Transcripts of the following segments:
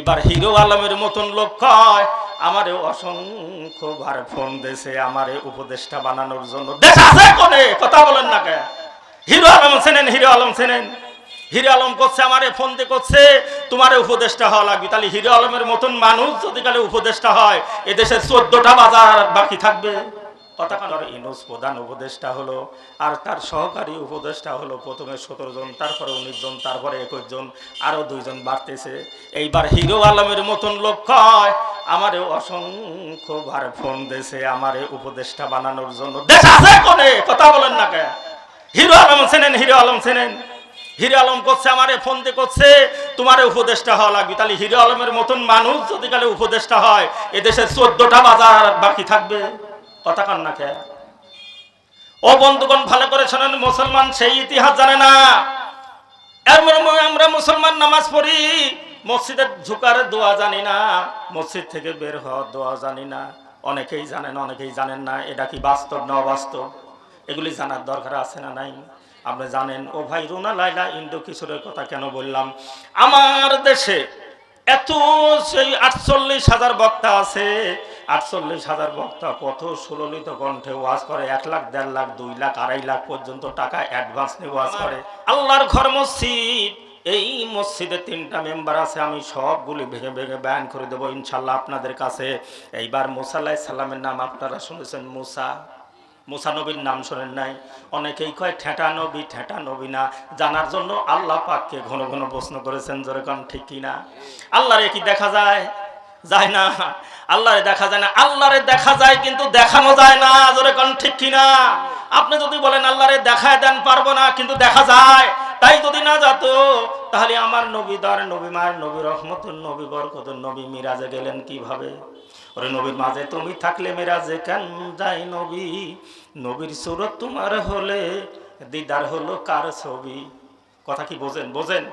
এইবার হিরো আলমের মতন লোক কয় আমারে অসংখ্য বার ফোন দেছে আমারে উপদেষ্টা বানানোর জন্য। দেশ আছে কোনে? কথা বলেন না কে? হিরো আলম চেনেন, হিরো আলম চেনেন। হিরো আলম করছে, আমারে ফোন দিয়ে করছে, তোমারে উপদেষ্টা হওয়া লাগবে। তাহলে হিরো আলমের মতন মানুষ যদি কালে উপদেষ্টা হয়, এদেশে চোদ্দটা বাজার বাকি থাকবে। কথা কানার ইনুস প্রধান উপদেষ্টা হলো, আর তার সহকারী উপদেষ্টা হলো প্রথমে সতেরো জন, তারপরে উনিশ জন, তারপরে একুশ জন, আরও দুইজন বাড়তেছে। এইবার হিরো আলমের মতন লোক কয়, আমারে অসংখ্য বার ফোন দেছে আমারে উপদেষ্টা বানানোর জন্য। দেশ আছে কোনে? কথা বলেন না কে? হিরো আলম চেনেন, হিরো আলম চেনেন। হিরো আলম করছে, আমারে ফোন দিয়ে করছে, তোমারে উপদেষ্টা হওয়া লাগবে। তাহলে হিরো আলমের মতন মানুষ যদি কালে উপদেষ্টা হয়, এদেশে চোদ্দটা বাজার বাকি থাকবে। কথা কান না কে ও বন্ধুগণ, ভালো করে শোনেন, মুসলমান সেই ইতিহাস জানে না। এর মর্মে আমরা মুসলমান নামাজ পড়ি, মসজিদের ঝুকার দোয়া জানি না, মসজিদ থেকে বের হওয়ার দোয়া জানি না। অনেকেই জানেন অনেকেই জানেন না, এটা কি বাস্তব না অবাস্তব? এগুলি জানার দরকার আছে না নাই? আপনি জানেন, ও ভাই রুনা লাইলা ইন্দু কিশোরের কথা কেন বললাম? আমার দেশে এত সেই আটচল্লিশ হাজার বক্তা আছে আটচল্লিশ হাজার বক্তা কত সুললিত কণ্ঠে ওয়াজ করে, এক লাখ, দেড় লাখ, দুই লাখ, আড়াই লাখ পর্যন্ত টাকা অ্যাডভান্স নিয়ে ওয়াজ করে। আল্লাহর ঘর মসজিদ, এই মসজিদে তিনটা মেম্বার আছে, আমি সবগুলি ভেঙে ভেঙে ব্যান করে দেবো, ইনশাল্লাহ আপনাদের কাছে। এইবার মুসাল্লাহ সাল্লামের নাম আপনারা শুনেছেন, মুসা। মুসা নবীর নাম শোনেন নাই। অনেকেই কয়, ঠেটা নবী ঠেটা নবী না। জানার জন্য আল্লাহ পাককে ঘন ঘন প্রশ্ন করেছেন যেরকম ঠিক কিনা আল্লাহরে কি দেখা যায়? যায় না। আল্লাহরে দেখা যায় না, আল্লাহরে দেখা যায় কিন্তু দেখানো যায় না যেরকম ঠিক কিনা? আপনি যদি বলেন, আল্লাহরে দেখায় দেন, পারব না, কিন্তু দেখা যায়। তাই যদি না যেত, তাহলে আমার নবী দর, নবী মায়ের নবী রহমতুল নবী, বরকতুল নবী, মিরাজে গেলেন কীভাবে? ওরে নবীর মাঝে তুমি থাকলে মেরাজে কেন যাই নবী? নবীর সুরত তোমার হলে, দিদার হলো কার ছবি? কথা কি বোঝেন বোঝেন?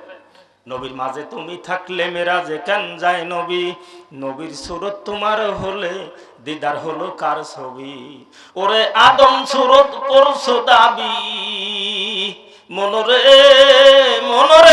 নবীর মাঝে তুমি থাকলে মেরাজে কেন যায় নবী? নবীর সুরত তোমার হলে দিদার হলো কার ছবি? ওরে আদম সুরত করছ দাবি। মনরে মনরে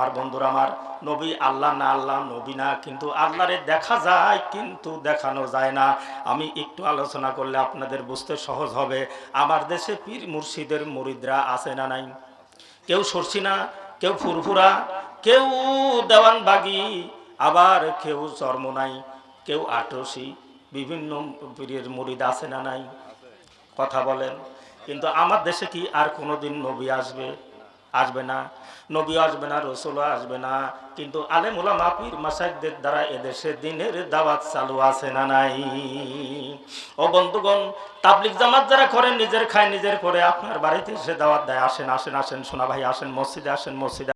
আমার বন্ধুরা, আমার নবী আল্লাহ না আল্লাহ, নবী না, কিন্তু আল্লাহরে দেখা যায়, কিন্তু দেখানো যায় না। আমি একটু আলোচনা করলে আপনাদের বুঝতে সহজ হবে, আমার দেশে পীর মুর্শিদের মুরিদরা আছে না নাই? কেউ সরসিনা, কেউ ফুরফুরা, কেউ দেওয়ান বাগি আবার কেউ চর্ম নাই কেউ আটসি, বিভিন্ন পীরের মুরিদ আছে না নাই? কথা বলেন। কিন্তু আমার দেশে কি আর কোনোদিন নবী আসবে? আসবে না, নবী আসবে না, রসুলও আসবে না। কিন্তু আলেমুলা মাপির মাসাইদের দ্বারা এদেশে দিনের দাওয়াত চালু আছে না নাই? ও বন্ধুগণ তাবলিক জামাত যারা করেন নিজের খায় নিজের করে, আপনার বাড়িতে এসে দাওয়াত দেয়, আসেন আসেন আসেন সোনা ভাই, আসেন, মসজিদে আসেন, মসজিদে